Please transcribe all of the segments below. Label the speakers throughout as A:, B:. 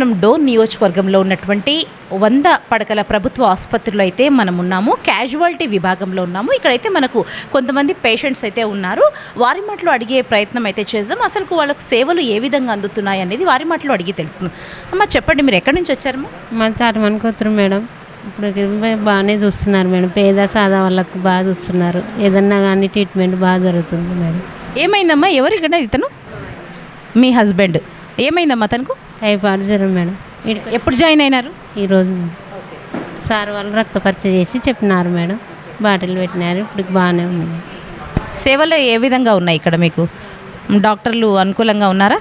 A: మనం డోన్ నియోజకవర్గంలో ఉన్నటువంటి వంద పడకల ప్రభుత్వ ఆసుపత్రిలో అయితే మనం ఉన్నాము. క్యాజువాలిటీ విభాగంలో ఉన్నాము. ఇక్కడైతే మనకు కొంతమంది పేషెంట్స్ అయితే ఉన్నారు. వారి మాటలో అడిగే ప్రయత్నం అయితే చేద్దాం. అసలు వాళ్ళకు సేవలు ఏ విధంగా అందుతున్నాయి అనేది వారి మాటలో అడిగి తెలుస్తుంది అమ్మ చెప్పండి మీరు ఎక్కడి నుంచి వచ్చారమ్మా?
B: మా తాటమనుకోతురు మేడం. ఇప్పుడు బాగానే చూస్తున్నారు మేడం. పేద సాదా వాళ్ళకు బాగా చూస్తున్నారు. ఏదన్నా కానీ ట్రీట్మెంట్ బాగా జరుగుతుంది మేడం.
A: ఏమైందమ్మా? ఎవరు ఇక్కడ ఇతను? మీ హస్బెండ్ ఏమైందమ్మా తనకు?
B: టైఫాయిడ్ జ్వరం మేడం.
A: ఎప్పుడు జాయిన్ అయినారు?
B: ఈరోజు సార్ వాళ్ళు రక్త పరీక్ష చేసి చెప్పినారు మేడం. బాటిల్ పెట్టినారు ఇప్పుడు బాగానే ఉంది.
A: సేవలు ఏ విధంగా ఉన్నాయి ఇక్కడ మీకు? డాక్టర్లు అనుకూలంగా ఉన్నారా?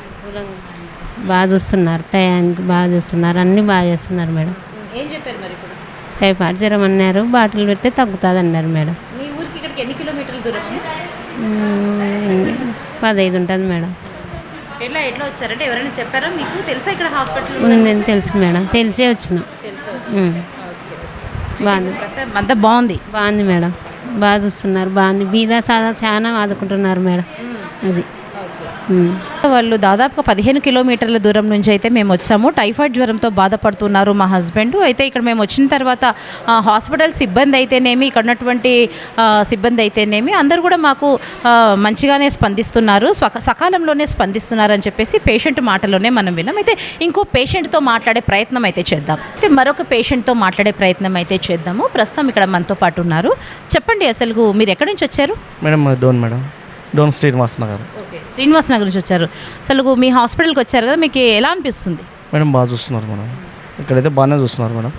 B: బాగా చూస్తున్నారు. టయానికి బాగా చూస్తున్నారు. అన్నీ బాగా చేస్తున్నారు మేడం.
A: ఏం చెప్పారు మరి ఇప్పుడు?
B: టైఫాయిడ్ జ్వరం అన్నారు బాటిల్ పెడితే తగ్గుతుంది అన్నారు మేడం.
A: మీ ఊరికి ఇక్కడికి ఎన్ని కిలోమీటర్ల దూరం?
B: పదహైదు ఉంటుంది మేడం.
A: ఎట్లా ఎట్లా వచ్చారంటే ఎవరైనా చెప్పారా? మీకు తెలుసా ఇక్కడ హాస్పిటల్
B: ఉందని? తెలుసు మేడం. తెలిసే వచ్చినాం. బాగుంది.
A: అంతా బాగుంది?
B: బాగుంది మేడం. బాగా చూస్తున్నారు. బాగుంది. బీదా సాదా చాలా ఆదుకుంటున్నారు మేడం. అది.
A: వాళ్ళు దాదాపుగా పదిహేను కిలోమీటర్ల దూరం నుంచి అయితే మేము వచ్చాము. టైఫాయిడ్ జ్వరంతో బాధపడుతున్నారు మా హస్బెండ్. అయితే ఇక్కడ మేము వచ్చిన తర్వాత హాస్పిటల్ సిబ్బంది అయితేనేమి ఇక్కడ ఉన్నటువంటి సిబ్బంది అయితేనేమి అందరూ కూడా మాకు మంచిగానే స్పందిస్తున్నారు. సకాలంలోనే స్పందిస్తున్నారు అని చెప్పేసి పేషెంట్ మాటలోనే మనం విన్నాం. అయితే ఇంకో పేషెంట్తో మాట్లాడే ప్రయత్నం అయితే చేద్దాం. అయితే మరొక పేషెంట్తో మాట్లాడే ప్రయత్నం అయితే చేద్దాము. ప్రస్తుతం ఇక్కడ మనతో పాటు ఉన్నారు. చెప్పండి అసలు మీరు ఎక్కడి నుంచి వచ్చారు?
C: Madam Dhone madam. Dhone Srinivas Nagar.
A: Srinivas Nagar నుంచి వచ్చారు. అసలు మీ హాస్పిటల్కి వచ్చారు కదా మీకు ఎలా అనిపిస్తుంది?
C: మేడం బాగా చూస్తున్నారు మేడం. ఇక్కడైతే బాగానే చూస్తున్నారు మేడం.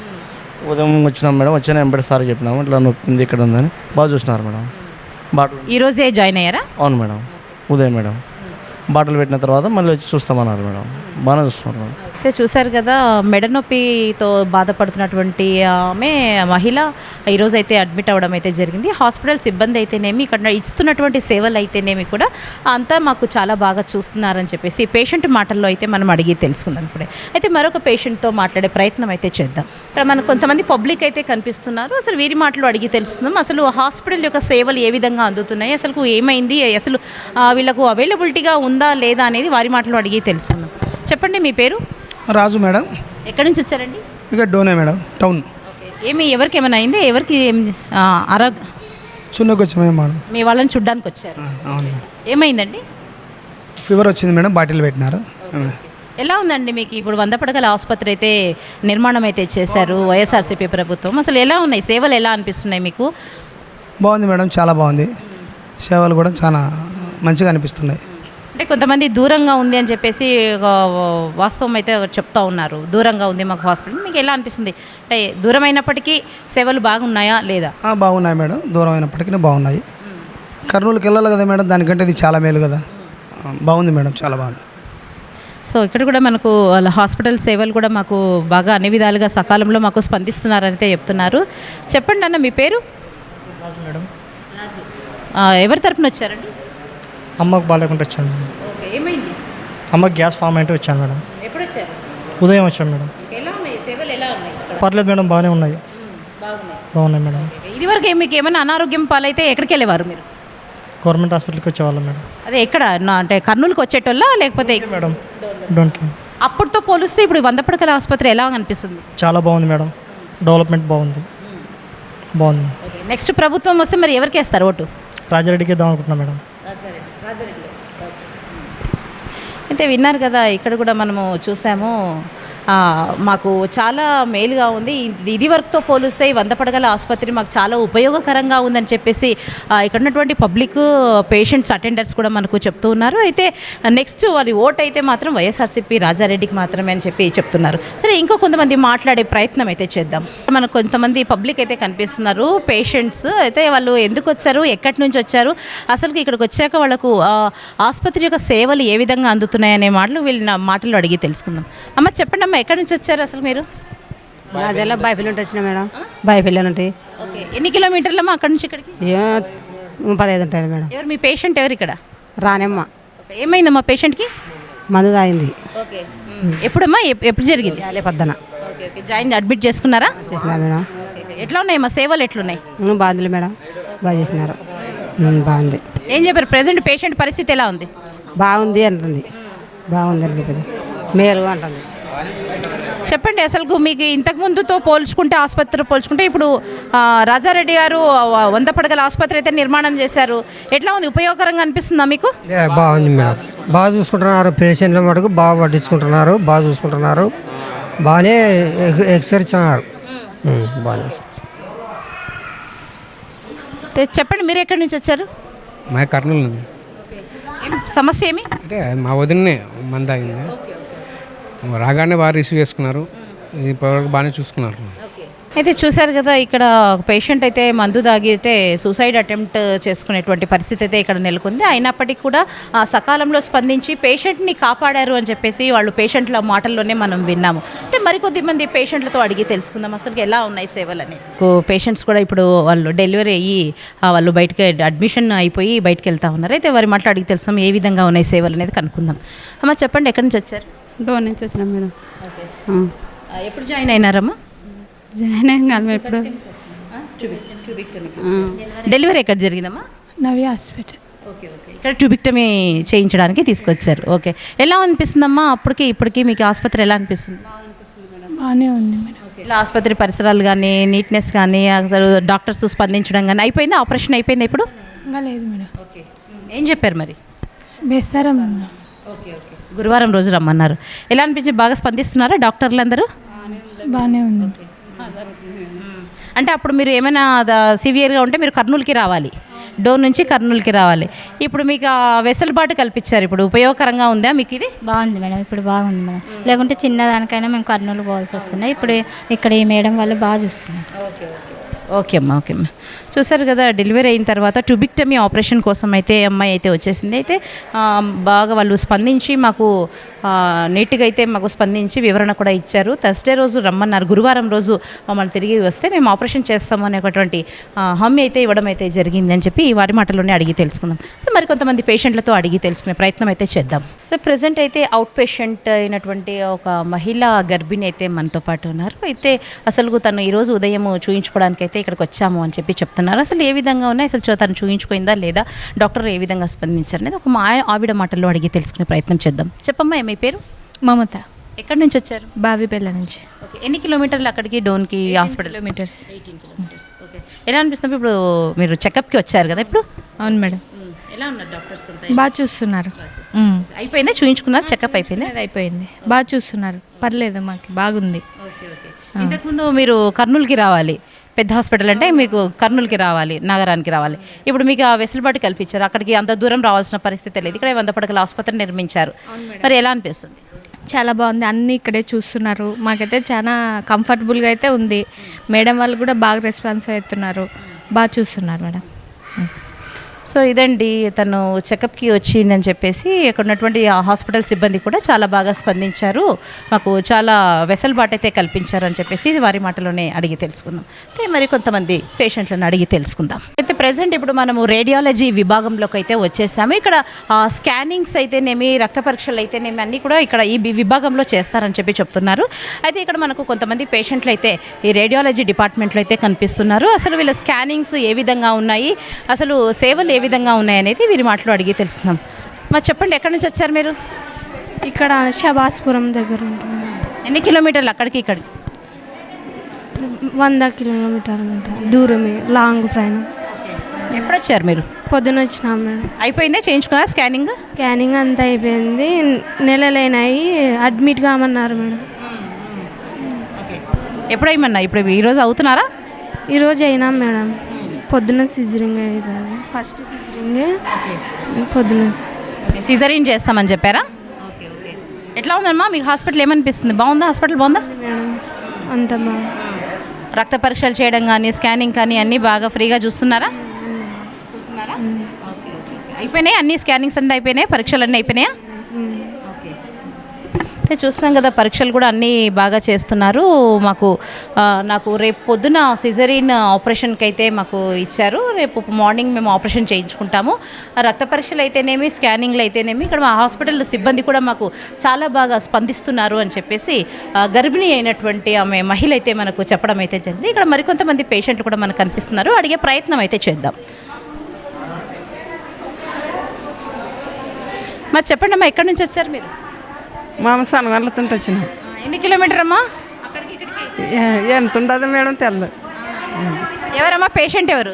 C: ఉదయం వచ్చినాం మేడం వచ్చిన ఎంబడి సార్ చెప్పినాము ఇట్లా నొప్పింది ఇక్కడ ఉందని బాగా చూస్తున్నారు మేడం. బాటిల్
A: ఈరోజే జాయిన్ అయ్యారా?
C: అవును మేడం. ఉదయం మేడం. బాటిల్ పెట్టిన తర్వాత మళ్ళీ వచ్చి చూస్తామన్నారు మేడం. బాగానే చూస్తున్నారు మేడం.
A: అయితే చూశారు కదా మెడ నొప్పితో బాధపడుతున్నటువంటి ఆమె మహిళ ఈరోజు అయితే అడ్మిట్ అవ్వడం అయితే జరిగింది. హాస్పిటల్ సిబ్బంది అయితేనేమి ఇక్కడ ఇస్తున్నటువంటి సేవలు అయితేనేమి కూడా అంతా మాకు చాలా బాగా చూస్తున్నారని చెప్పేసి పేషెంట్ మాటల్లో అయితే మనం అడిగి తెలుసుకుందాం ఇప్పుడే. అయితే మరొక పేషెంట్తో మాట్లాడే ప్రయత్నం అయితే చేద్దాం. ఇక్కడ మనకు కొంతమంది పబ్లిక్ అయితే కనిపిస్తున్నారు. అసలు వీరి మాటలు అడిగి తెలుస్తుందాం అసలు హాస్పిటల్ యొక్క సేవలు ఏ విధంగా అందుతున్నాయి? అసలు ఏమైంది? అసలు వీళ్ళకు అవైలబిలిటీగా ఉందా లేదా అనేది వారి మాటలు అడిగి తెలుసుకుందాం. చెప్పండి మీ పేరు?
D: రాజు మేడం.
A: ఎక్కడి నుంచి వచ్చారండి?
D: ఇక డోనే మేడం టౌన్.
A: ఏమి ఎవరికి ఏమైనా అయిందా? ఎవరికి ఆరోగ్య
D: చున్నకు వచ్చామే మేడం.
A: మీ వాళ్ళని చూడ్డానికి వచ్చారు.
D: అవును
A: ఏమైందండి?
D: ఫీవర్ వచ్చింది మేడం బాటిల్ పెట్టినారు.
A: ఎలా ఉందండి మీకు? ఇప్పుడు వంద పడగల ఆసుపత్రి అయితే నిర్మాణం అయితే చేశారు వైఎస్ఆర్సీపీ ప్రభుత్వం. అసలు ఎలా ఉన్నాయి? సేవలు ఎలా అనిపిస్తున్నాయి మీకు?
D: బాగుంది మేడం చాలా బాగుంది. సేవలు కూడా చాలా మంచిగా అనిపిస్తున్నాయి.
A: అంటే కొంతమంది దూరంగా ఉంది అని చెప్పేసి వాస్తవం అయితే చెప్తా ఉన్నారు. దూరంగా ఉంది మాకు హాస్పిటల్ మీకు ఎలా అనిపిస్తుంది? అంటే దూరం అయినప్పటికీ సేవలు బాగున్నాయా లేదా?
D: ఆ, బాగున్నాయి మేడం. దూరం అయినప్పటికీ బాగున్నాయి. కర్నూలుకి వెళ్ళాలి కదా మేడం దానికంటే ఇది చాలా మేలు కదా. బాగుంది మేడం చాలా బాగుంది.
A: సో ఇక్కడ కూడా మనకు వాళ్ళ హాస్పిటల్ సేవలు కూడా మాకు బాగా అన్ని విధాలుగా సకాలంలో మాకు స్పందిస్తున్నారని అయితే చెప్తున్నారు. చెప్పండి అన్న మీ పేరు?
E: మేడం.
A: ఆ, ఎవరి తరపున వచ్చారండి?
E: అమ్మకు బాగాలేకుండా వచ్చాను మేడం.
A: ఏమైంది?
E: అమ్మకి గ్యాస్ ఫామ్ అంటే వచ్చాను మేడం.
A: ఎప్పుడు వచ్చారు
E: ఉదయం వచ్చాను మేడం.
A: ఎలా ఉన్నాయి? సేవలు ఎలా ఉన్నాయి ఇక్కడ?
E: పర్లేదు మేడం బాగానే ఉన్నాయి.
A: బాగున్నాయి.
E: బాగున్నాయి మేడం.
A: ఇది వరకు మీకు ఏమైనా అనారోగ్యం పాలైతే ఎక్కడికి వెళ్ళేవారు మీరు?
E: గవర్నమెంట్ హాస్పిటల్కి వచ్చేవాళ్ళం మేడం.
A: అదే ఎక్కడ? నా- అంటే కర్నూలుకి వచ్చేటోళ్ళ లేకపోతే
E: మేడం. డోన్కి?
A: అప్పుడుతో పోలిస్తే ఇప్పుడు వంద పడకల ఆసుపత్రి ఎలా అనిపిస్తుంది?
E: చాలా బాగుంది మేడం. డెవలప్మెంట్ బాగుంది. బాగుంది.
A: నెక్స్ట్ ప్రభుత్వం వస్తే మరి ఎవరికి వేస్తారు ఓటు?
E: రాజారెడ్డికి ఇద్దాం అనుకుంటున్నా మేడం.
A: అయితే విన్నారు కదా ఇక్కడ కూడా మనము చూసాము. మాకు చాలా మేలుగా ఉంది. ఇది- వరకుతో పోలిస్తే వంద పడగల ఆసుపత్రి మాకు చాలా ఉపయోగకరంగా ఉందని చెప్పేసి ఇక్కడ ఉన్నటువంటి పబ్లిక్ పేషెంట్స్ అటెండర్స్ కూడా మనకు చెప్తూ ఉన్నారు. అయితే నెక్స్ట్ వారి ఓట్ అయితే మాత్రం వైఎస్ఆర్సీపీ రాజారెడ్డికి మాత్రమే అని చెప్పి చెప్తున్నారు. సరే ఇంకో కొంతమంది మాట్లాడే ప్రయత్నం అయితే చేద్దాం. మనకు కొంతమంది పబ్లిక్ అయితే కనిపిస్తున్నారు పేషెంట్స్. అయితే వాళ్ళు ఎందుకు వచ్చారు ఎక్కడి నుంచి వచ్చారు అసలు ఇక్కడికి వచ్చాక వాళ్ళకు ఆసుపత్రి యొక్క సేవలు ఏ విధంగా అందుతున్నాయనే మాటలు వీళ్ళ మాటలు అడిగి తెలుసుకుందాం. అమ్మ చెప్పండి అమ్మ ఎక్కడి నుంచి వచ్చారు అసలు మీరు?
F: అదెలా బాయిపల్లి నుండి వచ్చిన మేడం. బాయిపల్లి నుండి
A: ఓకే. ఎన్ని కిలోమీటర్లమ్మా అక్కడి నుంచి ఇక్కడికి?
F: ఏ పదహైదు ఉంటాయి మేడం.
A: ఎవరు మీ పేషెంట్ ఎవరు ఇక్కడ?
F: రానమ్మ.
A: ఏమైందమ్మా పేషెంట్కి?
F: మందు తాగింది.
A: ఓకే. ఎప్పుడమ్మా? ఎప్- ఎప్పుడు జరిగింది?
F: పద్దన.
A: Okay okay. జాయిన్ అడ్మిట్ చేసుకున్నారా?
F: చేసిన మేడం.
A: ఎట్లా ఉన్నాయమ్మా సేవలు ఎట్లున్నాయి?
F: బాగుంది మేడం. బాగా చేసినారు. బాగుంది.
A: ఏం చెప్పారు? ప్రెసెంట్ పేషెంట్ పరిస్థితి ఎలా ఉంది?
F: బాగుంది అంటుంది. బాగుంది అని చెప్పింది మేలు అంటుంది.
A: చెప్పండి అసలు మీకు ఇంతకు ముందుతో పోల్చుకుంటే ఆసుపత్రి పోల్చుకుంటే ఇప్పుడు రాజారెడ్డి గారు వంద పడగల ఆసుపత్రి అయితే నిర్మాణం చేశారు. ఎట్లా ఉంది? ఉపయోగకరంగా అనిపిస్తుందా మీకు?
G: బాగుంది మేడం. బాగా చూసుకుంటున్నారు. పేషెంట్ల మటుకు బాగా పట్టించుకుంటున్నారు. బాగా చూసుకుంటున్నారు. బాగానే ఎక్- ఎక్స్రే ఇస్తున్నారు ఉమ్, బాగానే
A: అయితే చెప్పండి మీరు ఎక్కడి నుంచి వచ్చారు?
H: మా కర్నూలు నుండి.
A: ఏం సమస్య ఏమి?
H: అంటే మా వదిన్నే మంద అయింది రాగానే బాగా రిసీవ్ చేసుకున్నారు. ఇప్పటివరకు బాగానే చూసుకున్నారు.
A: అయితే చూశారు కదా ఇక్కడ ఒక పేషెంట్ అయితే మందు తాగితే సూసైడ్ అటెంప్ట్ చేసుకునేటువంటి పరిస్థితి అయితే ఇక్కడ నెలకొంది. అయినప్పటికీ కూడా ఆ సకాలంలో స్పందించి పేషెంట్ని కాపాడారు అని చెప్పేసి వాళ్ళు పేషెంట్ల మాటల్లోనే మనం విన్నాము. అయితే మరికొద్ది మంది పేషెంట్లతో అడిగి తెలుసుకుందాం. అసలు ఎలా ఉన్నాయి సేవలు అనేది పేషెంట్స్ కూడా ఇప్పుడు వాళ్ళు డెలివరీ అయ్యి వాళ్ళు బయటకి అడ్మిషన్ అయిపోయి బయటకు వెళ్తా ఉన్నారు. అయితే వారి మాటలు అడిగి తెలుసాం ఏ విధంగా ఉన్నాయి సేవలు అనేది కనుక్కుందాం. అమ్మ చెప్పండి ఎక్కడి నుంచి వచ్చారు?
I: డోర్ నుంచి వచ్చినాం మేడం.
A: ఎప్పుడు జాయిన్ అయినారమ్మా?
I: జాయిన్ అయ్యాం కాదు మేము ఇప్పుడు
A: డెలివరీ ఎక్కడ జరిగిందమ్మా?
I: నవి హాస్పిటల్.
A: Okay okay. ఇక్కడ ట్యూబిక్టమీ చేయించడానికి తీసుకొచ్చారు. ఓకే. ఎలా అనిపిస్తుందమ్మా అప్పటికి ఇప్పటికి? మీకు ఆసుపత్రి ఎలా అనిపిస్తుంది?
I: బాగానే ఉంది మేడం.
A: ఇలా ఆసుపత్రి పరిసరాలు కానీ నీట్నెస్ కానీ అసలు డాక్టర్స్ స్పందించడం కానీ అయిపోయిందా? ఆపరేషన్ అయిపోయిందా ఇప్పుడు?
I: ఇంకా లేదు మేడం.
A: ఓకే. ఏం చెప్పారు మరి?
I: బెస్సారం
A: ఓకే ఓకే. గురువారం రోజు రమ్మన్నారు. ఎలా అనిపించి బాగా స్పందిస్తున్నారా డాక్టర్లు అందరూ?
I: బాగానే ఉంది.
A: అంటే అప్పుడు మీరు ఏమైనా సివియర్గా ఉంటే మీరు కర్నూలుకి రావాలి. డోర్ నుంచి కర్నూలుకి రావాలి. ఇప్పుడు మీకు ఆ వెసులుబాటు కల్పించారు. ఇప్పుడు ఉపయోగకరంగా ఉందా మీకు ఇది?
J: బాగుంది మేడం. ఇప్పుడు బాగుంది మేడం. లేకుంటే చిన్నదానికైనా మేము కర్నూలు పోవాల్సి వస్తున్నాయి ఇప్పుడు ఇక్కడ ఈ మేడం వాళ్ళు బాగా చూస్తున్నాం
A: ఓకే అమ్మా ఓకే అమ్మా. చూసారు కదా డెలివరీ అయిన తర్వాత ట్యూబిక్టమీ ఆపరేషన్ కోసం అయితే అమ్మాయి అయితే వచ్చేసింది. అయితే బాగా వాళ్ళు స్పందించి మాకు నీట్గా అయితే మాకు స్పందించి వివరణ కూడా ఇచ్చారు. థర్స్డే రోజు రమ్మన్నారు. గురువారం రోజు మమ్మల్ని తిరిగి వస్తే మేము ఆపరేషన్ చేస్తాము అనేటువంటి హామీ అయితే ఇవ్వడం అయితే జరిగిందని చెప్పి వారి మాటలోనే అడిగి తెలుసుకుందాం. మరి కొంతమంది పేషెంట్లతో అడిగి తెలుసుకునే ప్రయత్నం అయితే చేద్దాం. సో ప్రజెంట్ అయితే అవుట్ పేషెంట్ అయినటువంటి ఒక మహిళ గర్భిణి అయితే మనతో పాటు ఉన్నారు. అయితే అసలు తను ఈరోజు ఉదయం చూయించుకోవడానికి అయితే ఇక్కడికి వచ్చాము అని చెప్పి చెప్తున్నారు. అసలు ఏ విధంగా ఉన్నాయి? అసలు తను చూయించుకుందా లేదా? డాక్టర్ ఏ విధంగా స్పందించారు అనేది ఒక మా ఆవిడ మాటల్లో అడిగి తెలుసుకునే ప్రయత్నం చేద్దాం. చెప్పమ్మా మీ పేరు?
J: మమత.
A: ఎక్కడి నుంచి వచ్చారు?
J: బావిపల్ల నుంచి.
A: ఓకే ఎన్ని కిలోమీటర్లు అక్కడికి డోన్కి హాస్పిటల్?
J: Kilometres
A: okay. ఎలా అనిపిస్తుంది ఇప్పుడు మీరు చెకప్కి వచ్చారు కదా ఇప్పుడు?
J: అవును మేడం.
A: ఎలా ఉన్నారు డాక్టర్స్ అంతా?
J: బాగా చూస్తున్నారు.
A: అయిపోయిందా? చూయించుకున్నారు? చెకప్ అయిపోయిందా?
J: అది అయిపోయింది. బాగా చూస్తున్నారు. పర్లేదు మాకు. బాగుంది.
A: ఇంతకుముందు మీరు కర్నూలుకి రావాలి. పెద్ద హాస్పిటల్ అంటే మీకు కర్నూలుకి రావాలి నగరానికి రావాలి. ఇప్పుడు మీకు ఆ వెసులుబాటు కల్పించారు. అక్కడికి అంత దూరం రావాల్సిన పరిస్థితి లేదు. ఇక్కడ వంద పడకల ఆసుపత్రి నిర్మించారు. మరి ఎలా అనిపిస్తుంది?
J: చాలా బాగుంది. అన్నీ ఇక్కడే చూస్తున్నారు. మాకైతే చాలా కంఫర్టబుల్గా అయితే ఉంది. మేడం వాళ్ళు కూడా బాగా రెస్పాన్స్ అవుతున్నారు. బాగా చూస్తున్నారు మేడం.
A: సో ఇదండి తను చెకప్కి వచ్చిందని చెప్పేసి ఇక్కడ ఉన్నటువంటి హాస్పిటల్ సిబ్బంది కూడా చాలా బాగా స్పందించారు. మాకు చాలా వెసలుబాటు అయితే కల్పించారని చెప్పేసి ఇది వారి మాటలోనే అడిగి తెలుసుకుందాం. అయితే మరి కొంతమంది పేషెంట్లను అడిగి తెలుసుకుందాం. అయితే ప్రజెంట్ ఇప్పుడు మనము రేడియాలజీ విభాగంలోకి అయితే వచ్చేసాము. ఇక్కడ స్కానింగ్స్ అయితేనేమి రక్త పరీక్షలు అయితేనేమి అన్నీ కూడా ఇక్కడ ఈ విభాగంలో చేస్తారని చెప్పి చెప్తున్నారు. అయితే ఇక్కడ మనకు కొంతమంది పేషెంట్లు అయితే ఈ రేడియాలజీ డిపార్ట్మెంట్లో అయితే కనిపిస్తున్నారు. అసలు వీళ్ళ స్కానింగ్స్ ఏ విధంగా ఉన్నాయి? అసలు సేవలు ఏ విధంగా ఉన్నాయి అనేది వీరి మాటలో అడిగి తెలుసుకుందాం. మరి చెప్పండి ఎక్కడి నుంచి వచ్చారు మీరు?
I: ఇక్కడ శబాస్పురం దగ్గర ఉంటుంది
A: ఎన్ని కిలోమీటర్లు అక్కడికి ఇక్కడికి?
I: వంద కిలోమీటర్లు దూరమే లాంగ్ ప్రయాణం.
A: ఎప్పుడు వచ్చారు మీరు?
I: పొద్దున వచ్చినాం మేడం
A: అయిపోయిందా చేయించుకున్నారా స్కానింగ్?
I: స్కానింగ్ అంతా అయిపోయింది. నెలలైనాయి అడ్మిట్ కామన్నారు మేడం.
A: ఎప్పుడు అయ్యమన్నా ఇప్పుడు ఈరోజు అవుతున్నారా?
I: ఈరోజు అయినాం మేడం. పొద్దున సిజరింగ్ అవుతుంది ఫస్ట్ సిజరింగ్ పొద్దున
A: సిజరీన్ చేస్తామని చెప్పారా? ఓకే ఓకే ఎట్లా ఉందమ్మా? మీకు హాస్పిటల్ ఏమనిపిస్తుంది? బాగుందా? హాస్పిటల్ బాగుందా?
I: అంత బాగా
A: రక్త పరీక్షలు చేయడం కానీ స్కానింగ్ కానీ అన్నీ బాగా ఫ్రీగా చూస్తున్నారా? ఓకే అయిపోయినాయి అన్ని? స్కానింగ్స్ అన్నీ అయిపోయినాయి? పరీక్షలు అన్నీ అయిపోయినాయా? అయితే చూస్తున్నాం కదా పరీక్షలు కూడా అన్నీ బాగా చేస్తున్నారు. మాకు నాకు రేపు పొద్దున సిజరీన్ ఆపరేషన్కి అయితే మాకు ఇచ్చారు. రేపు మార్నింగ్ మేము ఆపరేషన్ చేయించుకుంటాము. ఆ రక్త పరీక్షలు అయితేనేమి స్కానింగ్లు అయితేనేమి ఇక్కడ మా హాస్పిటల్ సిబ్బంది కూడా మాకు చాలా బాగా స్పందిస్తున్నారు అని చెప్పేసి గర్భిణి అయినటువంటి ఆమె మహిళ అయితే మనకు చెప్పడం అయితే జరిగింది. ఇక్కడ మరికొంతమంది పేషెంట్లు కూడా మనకు కనిపిస్తున్నారు. అడిగే ప్రయత్నం అయితే చేద్దాం. మరి చెప్పండి అమ్మా ఎక్కడి నుంచి వచ్చారు మీరు?
K: మామ సన్నగళ్ళతో వచ్చినాం.
A: ఎన్ని కిలోమీటర్ అమ్మా?
F: ఎంత ఉండదు మేడం తెల్ల
A: ఎవరమ్మా? పేషెంట్ ఎవరు?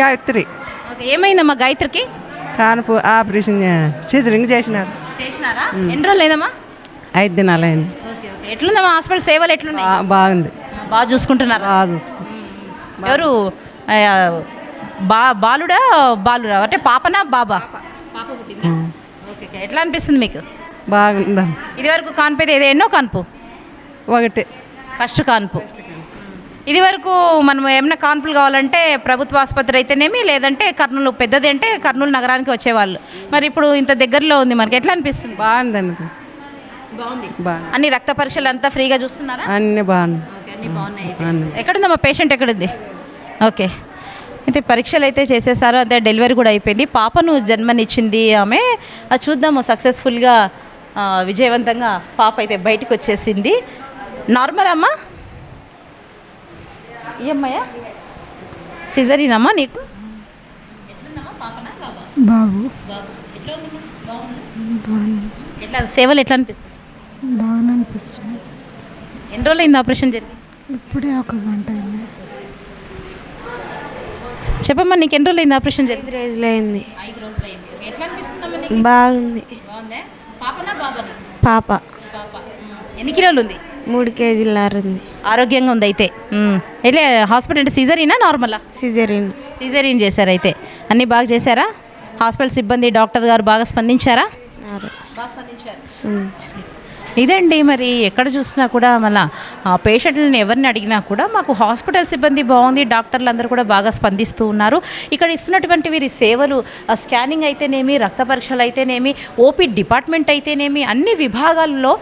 F: గాయత్రి.
A: ఏమైందమ్మా గాయత్రికి?
F: కానుపు ఆపరేషన్ సిజరింగ్ చేసినారు.
A: చేసినారా? ఎన్ని రోజులు లేదమ్మా
F: ఐదు
A: ఓకే ఓకే. ఎట్లుందమ్మా? హాస్పిటల్ సేవలు ఎట్లున్నాయి?
F: బాగుంది.
A: బాగా చూసుకుంటున్నారా?
F: బాగా
A: ఎవరు బా బాలుడా బాలురా? అంటే పాపనా బాబా? పాప. ఎట్లా అనిపిస్తుంది మీకు?
F: బాగుందా?
A: ఇది వరకు కాన్పు అయితే ఎన్నో కాన్పు?
F: ఒకటి.
A: ఫస్ట్ కాన్పు. ఇది వరకు మనం ఏమైనా కాన్పులు కావాలంటే ప్రభుత్వ ఆసుపత్రి అయితేనేమి లేదంటే కర్నూలు పెద్దది అంటే కర్నూలు నగరానికి వచ్చేవాళ్ళు. మరి ఇప్పుడు ఇంత దగ్గరలో ఉంది మనకి ఎట్లా అనిపిస్తుంది?
F: బాగుందండి
A: బాగుంది.
F: బాగుంది.
A: అన్ని రక్త పరీక్షలు అంతా ఫ్రీగా చూస్తున్నారా?
F: అన్నీ
A: బాగున్నాయి. ఎక్కడుందమ్మా పేషెంట్ ఎక్కడుంది? ఓకే. అయితే పరీక్షలు అయితే చేసేసారు అదే డెలివరీ కూడా అయిపోయింది. పాపను జన్మనిచ్చింది ఆమె. అది చూద్దాము సక్సెస్ఫుల్గా విజయవంతంగా పాప అయితే బయటకు వచ్చేసింది. నార్మల్ అమ్మా? అమ్మాయా? సిజరీనమ్మా నీకు?
I: బాబు?
A: ఎట్లా సేవలు ఎట్లా అనిపిస్తుంది
I: బాగానే అనిపిస్తుంది
A: ఎన్ని రోజులు అయింది ఆపరేషన్ జరిగి?
I: ఇప్పుడే ఒక గంట అయింది.
A: చెప్పమ్మా నీకు ఎన్ని రోజులు అయింది ఆపరేషన్ జరిగి?
I: ఐదు రోజులు అయింది
A: ఐదు రోజులు అయింది ఎట్లా అనిపిస్తుందమ్మా నీకు?
I: బాగుంది.
A: బాగుందా? పాపనా బాబాని?
I: పాప.
A: పాప. ఎన్ని కిలోలు ఉంది?
I: మూడు కేజీలన్నర ఉంది.
A: ఆరోగ్యంగా ఉంది అయితే. ఎట్లే హాస్పిటల్ అంటే సీజరీనా నార్మలా?
I: సిజరిన్.
A: సీజరీన్ చేశారు అయితే. అన్నీ బాగా చేశారా? హాస్పిటల్ సిబ్బంది డాక్టర్ గారు బాగా స్పందించారా? బాగా స్పందించారు. ఇదండి మరి ఎక్కడ చూసినా కూడా మన పేషెంట్లను ఎవరిని అడిగినా కూడా మాకు హాస్పిటల్ సిబ్బంది బాగుంది డాక్టర్లు అందరూ కూడా బాగా స్పందిస్తూ ఉన్నారు. ఇక్కడ ఇస్తున్నటువంటి వీరి సేవలు స్కానింగ్ అయితేనేమి రక్త పరీక్షలు అయితేనేమి ఓపీ డిపార్ట్మెంట్ అయితేనేమి అన్ని విభాగాల్లో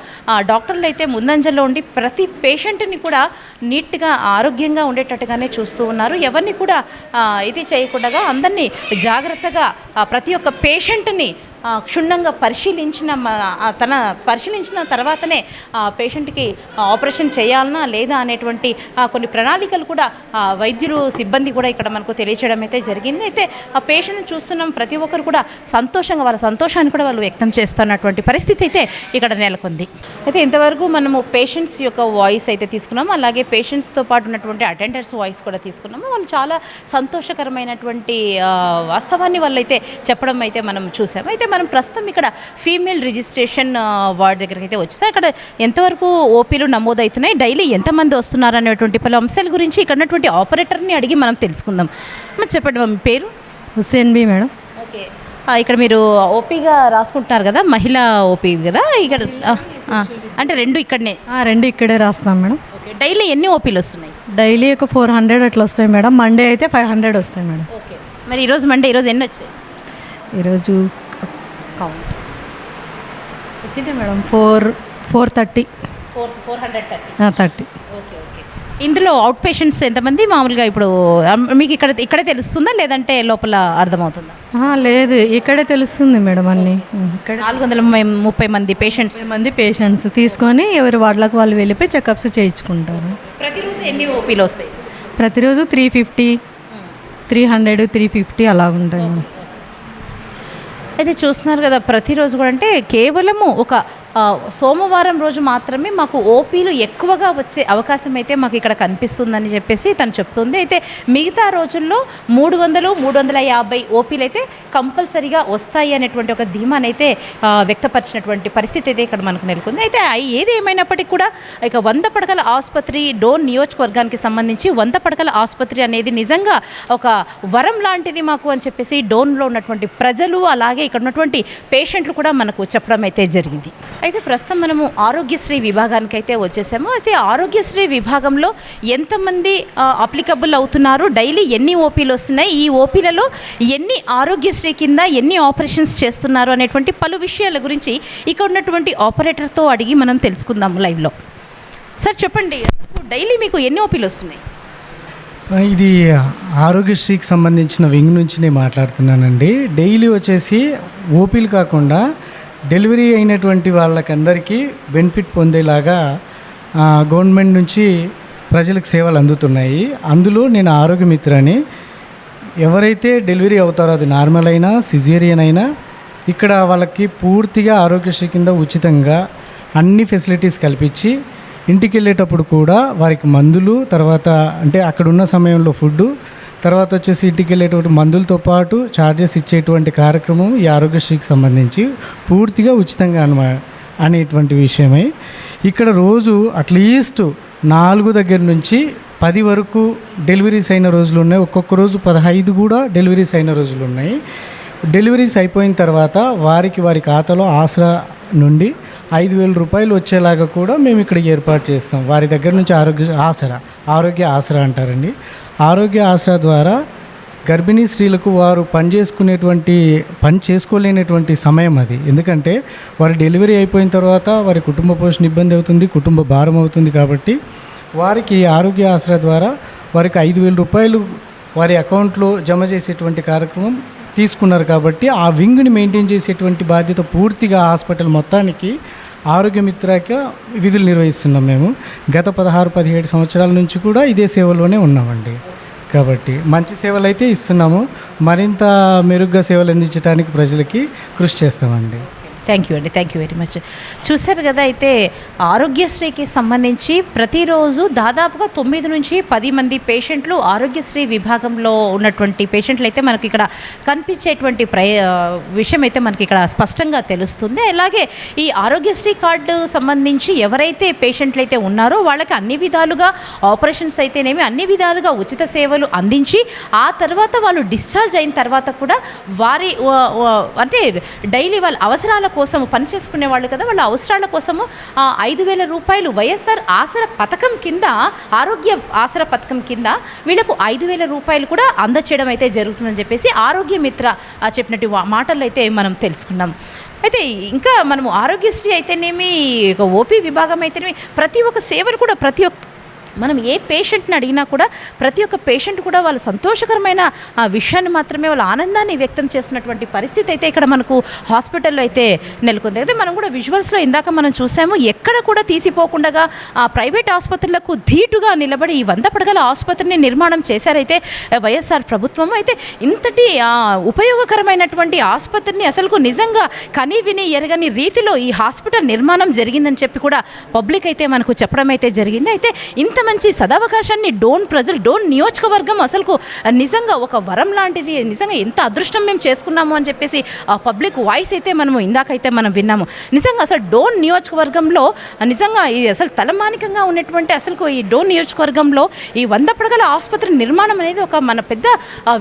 A: డాక్టర్లు అయితే ముందంజలో ఉండి ప్రతి పేషెంట్ని కూడా నీట్గా ఆరోగ్యంగా ఉండేటట్టుగానే చూస్తూ ఉన్నారు. ఎవరిని కూడా ఇది చేయకుండా అందరినీ జాగ్రత్తగా ప్రతి ఒక్క పేషెంట్ని క్షుణ్ణంగా పరిశీలించిన తన పరిశీలించిన తర్వాతనే ఆ పేషెంట్కి ఆపరేషన్ చేయాలనా లేదా అనేటువంటి కొన్ని ప్రణాళికలు కూడా వైద్యులు సిబ్బంది కూడా ఇక్కడ మనకు తెలియచేయడం అయితే జరిగింది. అయితే ఆ పేషెంట్ని చూస్తున్నాం ప్రతి ఒక్కరు కూడా సంతోషంగా వాళ్ళ సంతోషాన్ని కూడా వాళ్ళు వ్యక్తం చేస్తున్నటువంటి పరిస్థితి అయితే ఇక్కడ నెలకొంది. అయితే ఇంతవరకు మనము పేషెంట్స్ యొక్క వాయిస్ అయితే తీసుకున్నాము. అలాగే పేషెంట్స్తో పాటు ఉన్నటువంటి అటెండర్స్ వాయిస్ కూడా తీసుకున్నాము. వాళ్ళు చాలా సంతోషకరమైనటువంటి వాస్తవాన్ని వాళ్ళైతే చెప్పడం అయితే మనం చూసాము. అయితే మనం ప్రస్తుతం ఇక్కడ ఫీమేల్ రిజిస్ట్రేషన్ వార్డ్ దగ్గరికి అయితే వచ్చేసాం. ఇక్కడ ఎంతవరకు ఓపీలు నమోదవుతున్నాయి? డైలీ ఎంతమంది వస్తున్నారు అనేటువంటి పలు అంశాల గురించి ఇక్కడ ఉన్నటువంటి ఆపరేటర్ని అడిగి మనం తెలుసుకుందాం. మరి చెప్పండి మా పేరు?
F: హుస్సేన్ బి మేడం.
A: ఓకే. ఇక్కడ మీరు ఓపీగా రాసుకుంటున్నారు కదా మహిళా ఓపీ కదా? ఇక్కడ అంటే రెండు ఇక్కడనే.
F: రెండు ఇక్కడే రాస్తాం మేడం.
A: ఓకే. డైలీ ఎన్ని ఓపీలు వస్తున్నాయి?
F: డైలీ ఒక ఫోర్ హండ్రెడ్ అట్లా వస్తాయి మేడం. మండే అయితే ఫైవ్ హండ్రెడ్ వస్తాయి మేడం.
A: ఓకే. మరి ఈరోజు మండే ఈరోజు ఎన్ని వచ్చాయి?
F: ఈరోజు కౌంట్ వచ్చింది madam? Four four thirty.
A: Four four hundred thirty.
F: Thirty.
A: Okay okay. ఇందులో అవుట్ పేషెంట్స్ ఎంతమంది? మామూలుగా ఇప్పుడు మీకు ఇక్కడ ఇక్కడే తెలుస్తుందా? లేదంటే లోపల అర్థమవుతుందా?
F: లేదు. ఇక్కడే తెలుస్తుంది మేడం అన్నీ. ఇక్కడ.
A: నాలుగు వందల ముప్పై మంది పేషెంట్స్.
F: మంది పేషెంట్స్ తీసుకొని ఎవరి వార్డులకు వాళ్ళు వెళ్ళిపోయి చెకప్స్ చేయించుకుంటారు.
A: ప్రతిరోజు ఎన్ని ఓపీలు వస్తాయి?
F: ప్రతిరోజు three fifty three hundred three fifty అలా ఉంటాయి.
A: అయితే చూస్తున్నారు కదా ప్రతిరోజు కూడా అంటే కేవలము ఒక సోమవారం రోజు మాత్రమే మాకు ఓపీలు ఎక్కువగా వచ్చే అవకాశం అయితే మాకు ఇక్కడ కనిపిస్తుందని చెప్పేసి తను చెప్తుంది. అయితే మిగతా రోజుల్లో మూడు వందలు మూడు వందల యాభై ఓపీలు అయితే కంపల్సరీగా వస్తాయి అనేటువంటి ఒక ధీమానైతే వ్యక్తపరిచినటువంటి పరిస్థితి అయితే ఇక్కడ మనకు నెలకొంది. అయితే ఏది ఏమైనప్పటికీ కూడా ఇక వంద పడకల ఆసుపత్రి డోన్ నియోజకవర్గానికి సంబంధించి వంద పడకల ఆసుపత్రి అనేది నిజంగా ఒక వరం లాంటిది మాకు అని చెప్పేసి డోన్లో ఉన్నటువంటి ప్రజలు అలాగే ఇక్కడ ఉన్నటువంటి పేషెంట్లు కూడా మనకు చెప్పడం అయితే జరిగింది. అయితే ప్రస్తుతం మనము ఆరోగ్యశ్రీ విభాగానికి అయితే వచ్చేసాము. అయితే ఆరోగ్యశ్రీ విభాగంలో ఎంతమంది అప్లికబుల్ అవుతున్నారు? డైలీ ఎన్ని ఓపీలు వస్తున్నాయి? ఈ ఓపీలలో ఎన్ని ఆరోగ్యశ్రీ కింద ఎన్ని ఆపరేషన్స్ చేస్తున్నారు అనేటువంటి పలు విషయాల గురించి ఇక్కడ ఉన్నటువంటి ఆపరేటర్తో అడిగి మనం తెలుసుకుందాము లైవ్లో. సార్ చెప్పండి. డైలీ మీకు ఎన్ని ఓపీలు వస్తున్నాయి?
K: ఇది ఆరోగ్యశ్రీకి సంబంధించిన వింగ్ నుంచి నేను మాట్లాడుతున్నానండి. డైలీ వచ్చేసి ఓపీలు కాకుండా డెలివరీ అయినటువంటి వాళ్ళకందరికీ బెనిఫిట్ పొందేలాగా గవర్నమెంట్ నుంచి ప్రజలకు సేవలు అందుతున్నాయి. అందులో నేను ఆరోగ్య మిత్రని ఎవరైతే డెలివరీ అవుతారో అది నార్మల్ అయినా సిజేరియన్ అయినా ఇక్కడ వాళ్ళకి పూర్తిగా ఆరోగ్యశ్రీ కింద ఉచితంగా అన్ని ఫెసిలిటీస్ కల్పించి ఇంటికి వెళ్ళేటప్పుడు కూడా వారికి మందులు తర్వాత అంటే అక్కడ ఉన్న సమయంలో ఫుడ్ తర్వాత వచ్చేసి ఇంటికి వెళ్ళేటువంటి మందులతో పాటు ఛార్జెస్ ఇచ్చేటువంటి కార్యక్రమం ఈ ఆరోగ్యశ్రీకి సంబంధించి పూర్తిగా ఉచితంగా అనమా అనేటువంటి విషయమై. ఇక్కడ రోజు అట్లీస్ట్ నాలుగు దగ్గర నుంచి పది వరకు డెలివరీస్ అయిన రోజులు ఉన్నాయి. ఒక్కొక్క రోజు పదహైదు కూడా డెలివరీస్ అయిన రోజులు ఉన్నాయి. డెలివరీస్ అయిపోయిన తర్వాత వారికి వారి ఖాతాలో ఆసరా నుండి ఐదు వేల రూపాయలు వచ్చేలాగా కూడా మేము ఇక్కడ ఏర్పాటు చేస్తాం. వారి దగ్గర నుంచి ఆరోగ్య ఆసరా ఆరోగ్య ఆసరా అంటారండి. ఆరోగ్య ఆసరా ద్వారా గర్భిణీ స్త్రీలకు వారు పని చేసుకునేటువంటి పని చేసుకోలేనటువంటి సమయం అది. ఎందుకంటే వారి డెలివరీ అయిపోయిన తర్వాత వారి కుటుంబ పోషణ ఇబ్బంది అవుతుంది కుటుంబ భారం అవుతుంది కాబట్టి వారికి ఆరోగ్య ఆసరా ద్వారా వారికి ఐదు వేల రూపాయలు వారి అకౌంట్లో జమ చేసేటువంటి కార్యక్రమం తీసుకున్నారు కాబట్టి ఆ వింగ్ని మెయింటైన్ చేసేటువంటి బాధ్యత పూర్తిగా హాస్పిటల్ మొత్తానికి ఆరోగ్యమిత్రాక విధులు నిర్వహిస్తున్నాం మేము. గత పదహారు పదిహేడు సంవత్సరాల నుంచి కూడా ఇదే సేవలోనే ఉన్నామండి. కాబట్టి మంచి సేవలు అయితే ఇస్తున్నాము. మరింత మెరుగ్గా సేవలు అందించడానికి ప్రజలకి కృషి చేస్తామండి.
A: థ్యాంక్ యూ అండి. థ్యాంక్ యూ వెరీ మచ్ చూశారు కదా అయితే ఆరోగ్యశ్రీకి సంబంధించి ప్రతిరోజు దాదాపుగా తొమ్మిది నుంచి పది మంది పేషెంట్లు ఆరోగ్యశ్రీ విభాగంలో ఉన్నటువంటి పేషెంట్లు అయితే మనకి ఇక్కడ కనిపించేటువంటి ప్రయ విషయం అయితే మనకి ఇక్కడ స్పష్టంగా తెలుస్తుంది. అలాగే ఈ ఆరోగ్యశ్రీ కార్డు సంబంధించి ఎవరైతే పేషెంట్లు అయితే ఉన్నారో వాళ్ళకి అన్ని విధాలుగా ఆపరేషన్స్ అయితేనేమి అన్ని విధాలుగా ఉచిత సేవలు అందించి ఆ తర్వాత వాళ్ళు డిశ్చార్జ్ అయిన తర్వాత కూడా వారి అంటే డైలీ వాళ్ళ అవసరాల కోసం పనిచేసుకునే వాళ్ళు కదా వాళ్ళ అవసరాల కోసము ఆ, ఐదు వేల రూపాయలు వైఎస్ఆర్ ఆసర పథకం కింద ఆరోగ్య ఆసర పథకం కింద వీళ్ళకు ఐదు వేల రూపాయలు కూడా అందచేయడం అయితే జరుగుతుందని చెప్పేసి ఆరోగ్య మిత్ర చెప్పినట్టు మాటలు అయితే మనం తెలుసుకున్నాం. అయితే ఇంకా మనము ఆరోగ్యశ్రీ అయితేనేమి ఓపీ విభాగం అయితేనేమి ప్రతి ఒక్క సేవలు కూడా ప్రతి ఒక్క మనం ఏ పేషెంట్ని అడిగినా కూడా ప్రతి ఒక్క పేషెంట్ కూడా వాళ్ళ సంతోషకరమైన ఆ విషయాన్ని మాత్రమే వాళ్ళ ఆనందాన్ని వ్యక్తం చేసినటువంటి పరిస్థితి అయితే ఇక్కడ మనకు హాస్పిటల్లో అయితే నెలకొంది. అయితే మనం కూడా విజువల్స్లో ఇందాక మనం చూసాము ఎక్కడ కూడా తీసిపోకుండా ఆ ప్రైవేట్ ఆసుపత్రులకు ధీటుగా నిలబడి ఈ వంద పడగల ఆసుపత్రిని నిర్మాణం చేశారైతే వైఎస్ఆర్ ప్రభుత్వం. అయితే ఇంతటి ఉపయోగకరమైనటువంటి ఆసుపత్రిని అసలు నిజంగా కని విని ఎరగని రీతిలో ఈ హాస్పిటల్ నిర్మాణం జరిగిందని చెప్పి కూడా పబ్లిక్ అయితే మనకు చెప్పడం అయితే జరిగింది. అయితే ఇంత మంచి సదావకాశాన్ని డోన్ ప్రజలు డోన్ నియోజకవర్గం అసలుకు నిజంగా ఒక వరం లాంటిది నిజంగా ఎంత అదృష్టం మేము చేసుకున్నాము అని చెప్పేసి ఆ పబ్లిక్ వాయిస్ అయితే మనము ఇందాకైతే మనం విన్నాము. నిజంగా అసలు డోన్ నియోజకవర్గంలో నిజంగా ఇది అసలు తలమానికంగా ఉన్నటువంటి అసలు ఈ డోన్ నియోజకవర్గంలో ఈ వంద పడగల ఆసుపత్రి నిర్మాణం అనేది ఒక మన పెద్ద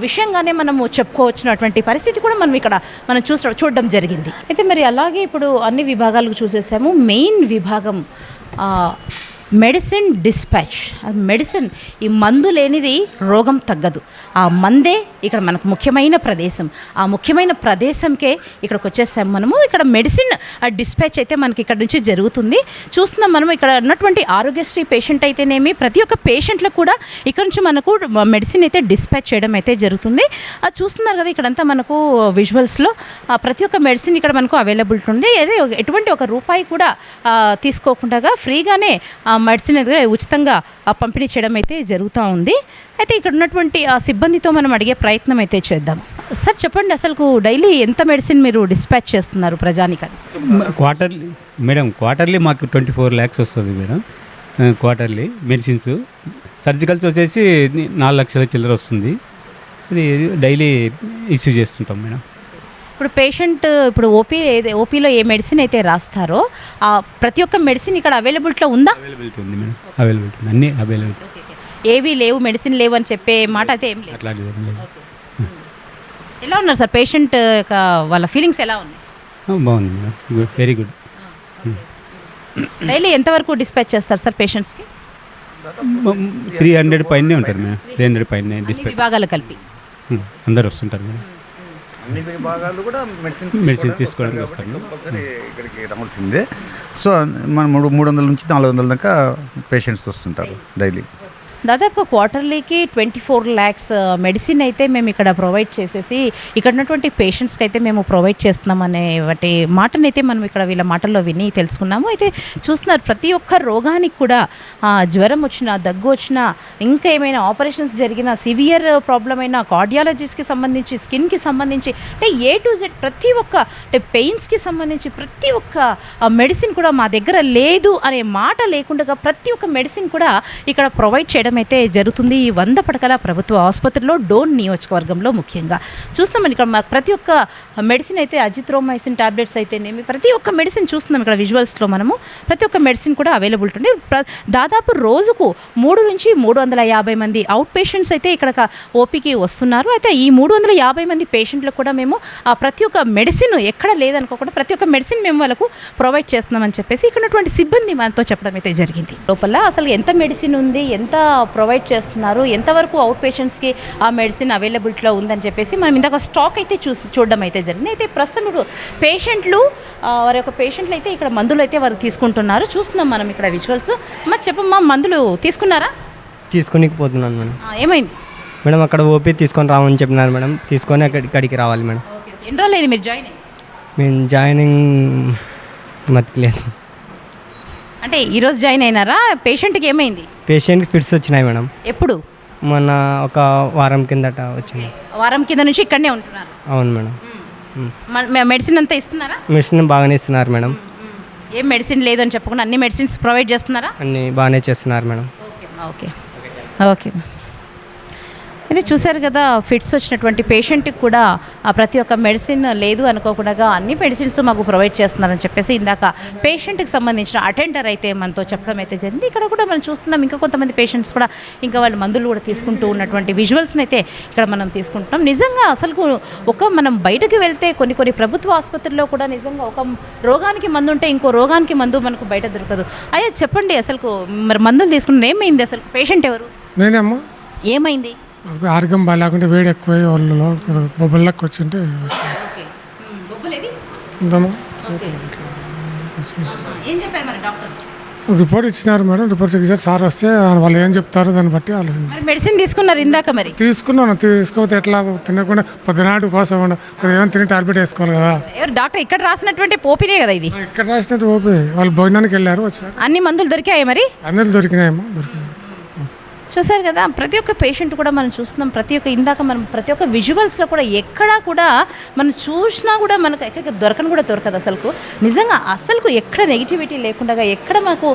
A: విషయంగానే మనము చెప్పుకోవచ్చినటువంటి పరిస్థితి కూడా మనం ఇక్కడ మనం చూస చూడడం జరిగింది. అయితే మరి అలాగే ఇప్పుడు అన్ని విభాగాలకు చూసేసాము. మెయిన్ విభాగం మెడిసిన్ డిస్పాచ్. అది మెడిసిన్ ఈ మందు లేనిది రోగం తగ్గదు. ఆ మందే ఇక్కడ మనకు ముఖ్యమైన ప్రదేశం. ఆ ముఖ్యమైన ప్రదేశంకే ఇక్కడికి వచ్చేసాం మనము. ఇక్కడ మెడిసిన్ డిస్పాచ్ అయితే మనకి ఇక్కడ నుంచి జరుగుతుంది. చూస్తున్నాం మనం ఇక్కడ ఉన్నటువంటి ఆరోగ్యశ్రీ పేషెంట్ అయితేనేమి ప్రతి ఒక్క పేషెంట్లకు కూడా ఇక్కడ నుంచి మనకు మెడిసిన్ అయితే డిస్పాచ్ చేయడం అయితే జరుగుతుంది. అది చూస్తున్నారు కదా ఇక్కడంతా మనకు విజువల్స్లో ప్రతి ఒక్క మెడిసిన్ ఇక్కడ మనకు అవైలబిలిటీ ఉంది. ఎటువంటి ఒక రూపాయి కూడా తీసుకోకుండా ఫ్రీగానే మెడిసిన్ అనేది ఉచితంగా ఆ, పంపిణీ చేయడం అయితే జరుగుతూ ఉంది. అయితే ఇక్కడ ఉన్నటువంటి ఆ సిబ్బందితో మనం అడిగే ప్రయత్నం అయితే చేద్దాం. సార్ చెప్పండి అసలు డైలీ ఎంత మెడిసిన్ మీరు డిస్పాచ్ చేస్తున్నారు ప్రజానికి?
L: క్వార్టర్లీ మేడం క్వార్టర్లీ మాకు ట్వంటీ ఫోర్ ల్యాక్స్ వస్తుంది మేడం. Quarterly medicines. సర్జికల్స్ వచ్చేసి నాలుగు లక్షల చిల్లర వస్తుంది. ఇది డైలీ ఇష్యూ చేస్తుంటాం మేడం.
A: ఇప్పుడు పేషెంట్ ఇప్పుడు ఓపీ ఏదే ఓపీలో ఏ మెడిసిన్ అయితే రాస్తారో ఆ ప్రతి ఒక్క మెడిసిన్ ఇక్కడ అవైలబిలిటీలో ఉందా?
L: అవైలబిలిటీ ఉంది మేడం. అవైలబిలిటీ ఉంది. అన్నీ అవైలబిలిటీ.
A: ఏవి లేవు మెడిసిన్ లేవు అని చెప్పే మాట అయితే ఏం లేదు.
L: అట్లాంటిది ఏం లేదు.
A: ఎలా ఉన్నారు సార్? పేషెంట్ యొక్క వాళ్ళ ఫీలింగ్స్ ఎలా ఉన్నాయి?
L: ఆ, బాగుంది madam. Good very good.
A: Daily ఎంతవరకు డిస్పాచ్ చేస్తారు సార్ పేషెంట్స్కి?
L: త్రీ హండ్రెడ్ పైనే ఉంటారు మేడం. త్రీ హండ్రెడ్ పైన డిస్పాచ్.
A: విభాగాలు కలిపి.
L: అందరు వస్తుంటారు మేడం.
M: అన్ని విభాగాలు కూడా మెడిసిన్
L: మెడిసిన్ తీసుకోవడానికి వస్తారు
M: కంపల్సరీ ఇక్కడికి రావాల్సిందే. సో మన మూడు మూడు వందల నుంచి నాలుగు వందల దాకా పేషెంట్స్ వస్తుంటారు డైలీ
A: దాదాపు క్వార్టర్లీకి ట్వంటీ ఫోర్ ల్యాక్స్ మెడిసిన్ అయితే మేము ఇక్కడ ప్రొవైడ్ చేసేసి ఇక్కడ ఉన్నటువంటి పేషెంట్స్కి అయితే మేము ప్రొవైడ్ చేస్తున్నాం అనే వాటి మాటనైతే మనం ఇక్కడ వీళ్ళ మాటల్లో విని తెలుసుకున్నాము. అయితే చూస్తున్నారు ప్రతి ఒక్క రోగానికి కూడా జ్వరం వచ్చినా దగ్గు వచ్చినా ఇంకా ఏమైనా ఆపరేషన్స్ జరిగినా సివియర్ ప్రాబ్లం అయినా కార్డియాలజీస్కి సంబంధించి స్కిన్కి సంబంధించి అంటే ఏ టు జెడ్ ప్రతి ఒక్క అంటే పెయిన్స్కి సంబంధించి ప్రతి ఒక్క మెడిసిన్ కూడా మా దగ్గర లేదు అనే మాట లేకుండా ప్రతి ఒక్క మెడిసిన్ కూడా ఇక్కడ ప్రొవైడ్ చేయడం అయితే జరుగుతుంది. ఈ వంద పడకల ప్రభుత్వ ఆసుపత్రిలో డోన్ నియోజకవర్గంలో ముఖ్యంగా. చూస్తున్నాం ఇక్కడ ప్రతి ఒక్క మెడిసిన్ అయితే అజిత్రోమైసిన్ టాబ్లెట్స్ అయితేనేమి ప్రతి ఒక్క మెడిసిన్ చూస్తున్నాం ఇక్కడ విజువల్స్లో మనము. ప్రతి ఒక్క మెడిసిన్ కూడా అవైలబుల్ ఉంటుంది. ప్ర- దాదాపు రోజుకు మూడు నుంచి మూడు వందల యాభై మంది అవుట్ పేషెంట్స్ అయితే ఇక్కడ ఓపీకి వస్తున్నారు. అయితే ఈ మూడు వందల యాభై మంది పేషెంట్లకు కూడా మేము ఆ ప్రతి ఒక్క మెడిసిన్ ఎక్కడ లేదనుకోకుండా ప్రతి ఒక్క మెడిసిన్ మేము వాళ్ళకు ప్రొవైడ్ చేస్తున్నామని చెప్పేసి ఇక్కడ ఉన్నటువంటి సిబ్బంది మనతో చెప్పడం అయితే జరిగింది. లోపల అసలు ఎంత మెడిసిన్ ఉంది? ఎంత ప్రొవైడ్ చేస్తున్నారు? ఎంతవరకు అవుట్ పేషెంట్స్కి ఆ మెడిసిన్ అవైలబిలిటీలో ఉందని చెప్పేసి మనం ఇందాక స్టాక్ అయితే చూసి చూడడం అయితే జరిగింది. అయితే ప్రస్తుతం ఇప్పుడు పేషెంట్లు వారి యొక్క పేషెంట్లు అయితే ఇక్కడ మందులు అయితే వారు తీసుకుంటున్నారు. చూస్తున్నాం మనం ఇక్కడ విజువల్స్. మరి చెప్పమ్మా మందులు తీసుకున్నారా?
N: తీసుకొని పోతున్నాను మేడం
A: ఏమైంది?
N: మేడం అక్కడ ఓపీ తీసుకొని రావని చెప్పినారు మేడం. తీసుకొని అక్కడ ఇక్కడికి రావాలి మేడం.
A: ఎన్ని రోజులు అయింది మీరు జాయిన్
N: మేము జాయినింగ్ మతిలేదు
A: అంటే ఈరోజు జాయిన్ అయినారా? పేషెంట్కి ఏమైంది?
N: పేషెంట్కి ఫిట్స్ వచ్చినాయి మేడం.
A: ఎప్పుడు?
N: మొన్న ఒక వారం కిందట వచ్చినాయి
A: వారం కింద నుంచి ఇక్కడనే ఉంటున్నారు.
N: అవును మేడం. మ్.
A: మెడిసిన్ అంతా ఇస్తున్నారా?
N: మెషిన్ బాగానే ఇస్తున్నారు మేడం.
A: ఏం మెడిసిన్ లేదని చెప్పకుండా అన్ని మెడిసిన్స్ ప్రొవైడ్ చేస్తున్నారా?
N: అన్నీ బాగానే చేస్తున్నారు మేడం.
A: ఓకే. ఓకే. ఇది చూశారు కదా ఫిట్స్ వచ్చినటువంటి పేషెంట్కి కూడా ఆ ప్రతి ఒక్క మెడిసిన్ లేదు అనుకోకుండా అన్ని మెడిసిన్స్ మాకు ప్రొవైడ్ చేస్తున్నారని చెప్పేసి ఇందాక పేషెంట్కి సంబంధించిన అటెండర్ అయితే మనతో చెప్పడం అయితే జరిగింది. ఇక్కడ కూడా మనం చూస్తున్నాం ఇంకా కొంతమంది పేషెంట్స్ కూడా ఇంకా వాళ్ళు మందులు కూడా తీసుకుంటూ ఉన్నటువంటి విజువల్స్ని అయితే ఇక్కడ మనం తీసుకుంటున్నాం. నిజంగా అసలు ఒక మనం బయటకు వెళ్తే కొన్ని కొన్ని ప్రభుత్వ ఆసుపత్రుల్లో కూడా నిజంగా ఒక రోగానికి మందు ఉంటే ఇంకో రోగానికి మందు మనకు బయట దొరకదు. అయ్యా చెప్పండి అసలు మరి మందులు తీసుకుంటే ఏమైంది అసలు పేషెంట్ ఎవరు?
O: నేనేమ్మా
A: ఏమైంది?
O: ఆరోగ్యం బాగాలేకుంటే వేడి ఎక్కువ ఒళ్ళులో బొబ్బల్లోకి వచ్చింటే రిపోర్ట్ ఇచ్చినారు మేడం రిపోర్ట్ చెక్ చేసి సార్ వస్తే వాళ్ళు ఏం చెప్తారో దాన్ని బట్టి ఆలోచించి
A: మరి మెడిసిన్ తీసుకున్నారు ఇందాక మరి?
O: తీసుకున్నాను తీసుకోకపోతే ఎట్లా తినకుండా ఉపవాసం ఉండ ఏమైనా తిని టాబ్లెట్ వేసుకోవాలి కదా.
A: డాక్టర్ ఇక్కడ రాసినటువంటి పోపినే కదా ఇది?
O: ఇక్కడ రాసినట్టు ఓపి వాళ్ళు భోజనానికి వెళ్ళారు వచ్చారు.
A: అన్ని మందులు దొరికాయి మరి?
O: అందరు దొరికినాయమ్మా దొరికినాయి.
A: చూసారు కదా ప్రతి ఒక్క పేషెంట్ కూడా మనం చూస్తున్నాం ప్రతి ఒక్క ఇందాక మనం ప్రతి ఒక్క విజువల్స్లో కూడా ఎక్కడా కూడా మనం చూసినా కూడా మనకు ఎక్కడికి దొరకని కూడా దొరకదు అసలుకు. నిజంగా అసలుకు ఎక్కడ నెగిటివిటీ లేకుండా ఎక్కడ మాకు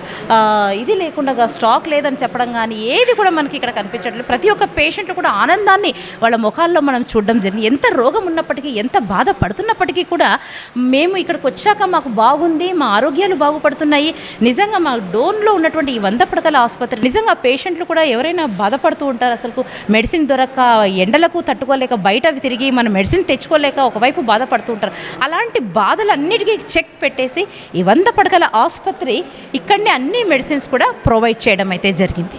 A: ఇది లేకుండా స్టాక్ లేదని చెప్పడం కానీ ఏది కూడా మనకి ఇక్కడ కనిపించట్లేదు. ప్రతి ఒక్క పేషెంట్ కూడా ఆనందాన్ని వాళ్ళ ముఖాల్లో మనం చూడడం జరిగింది. ఎంత రోగం ఉన్నప్పటికీ ఎంత బాధపడుతున్నప్పటికీ కూడా మేము ఇక్కడికి వచ్చాక మాకు బాగుంది మా ఆరోగ్యాలు బాగుపడుతున్నాయి. నిజంగా మా డోన్లో ఉన్నటువంటి ఈ వంద పడకల ఆసుపత్రి నిజంగా పేషెంట్లు కూడా ఎవరైనా బాధపడుతూ ఉంటారు అసలు. మెడిసిన్ దొరక్క ఎండలకు తట్టుకోలేక బయట తిరిగి మన మెడిసిన్ తెచ్చుకోలేక ఒకవైపు బాధపడుతూ ఉంటారు. అలాంటి బాధలన్నిటికీ చెక్ పెట్టేసి ఈ వంద పడకల ఆసుపత్రి ఇక్కడనే అన్ని మెడిసిన్స్ కూడా ప్రొవైడ్ చేయడం అయితే జరిగింది.